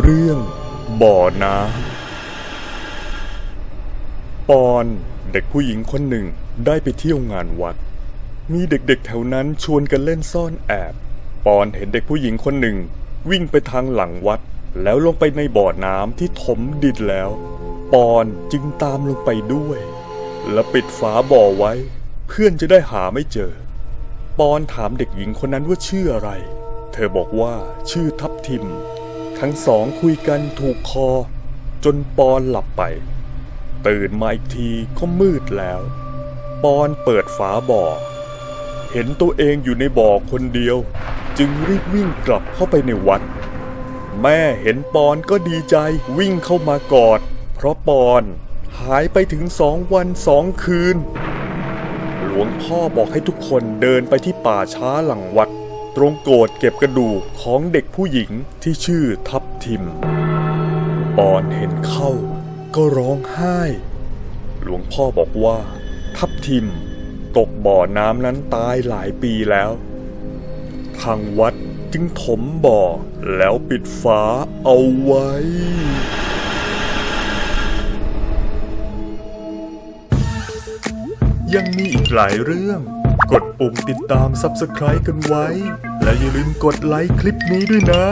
เรื่องบ่อน้ำปอนเด็กผู้หญิงคนหนึ่งได้ไปเที่ยวงานวัด มีเด็กๆแถวนั้นชวนกันเล่นซ่อนแอบ ปอนเห็นเด็กผู้หญิงคนหนึ่ง วิ่งไปทางหลังวัด แล้วลงไปในบ่อน้ำที่ถมดินแล้ว ปอนจึงตามลงไปด้วย และปิดฝาบ่อไว้ เพื่อนจะได้หาไม่เจอ ปอนถามเด็กหญิงคนนั้นว่าชื่ออะไร เธอบอกว่าชื่อทับทิม ทั้งสองคุยกันถูกคอ จนปอนหลับไป ตื่นมาอีกทีก็มืดแล้ว ปอนเปิดฝาบ่อ เห็นตัวเองอยู่ในบ่อคนเดียว จึงรีบวิ่งกลับเข้าไปในวัด แม่เห็นปอนก็ดีใจวิ่งเข้ามากอด เพราะปอนหายไปถึงสองวันสองคืน หลวงพ่อบอกให้ทุกคนเดินไปที่ป่าช้าหลังวัด ตรงโกดเก็บกระดูกของเด็กผู้หญิงที่ชื่อทับทิมปอนเห็นเข้าก็ร้องไห้ หลวงพ่อบอกว่า ทับทิม ตกบ่อน้ำนั้นตายหลายปีแล้ว ทางวัดจึงถมบ่อแล้วปิดฝาเอาไว้ ยังมีอีกหลายเรื่อง กดปุ่มติดตาม Subscribe กันไว้ และอย่าลืมกดไลค์คลิปนี้ด้วยนะ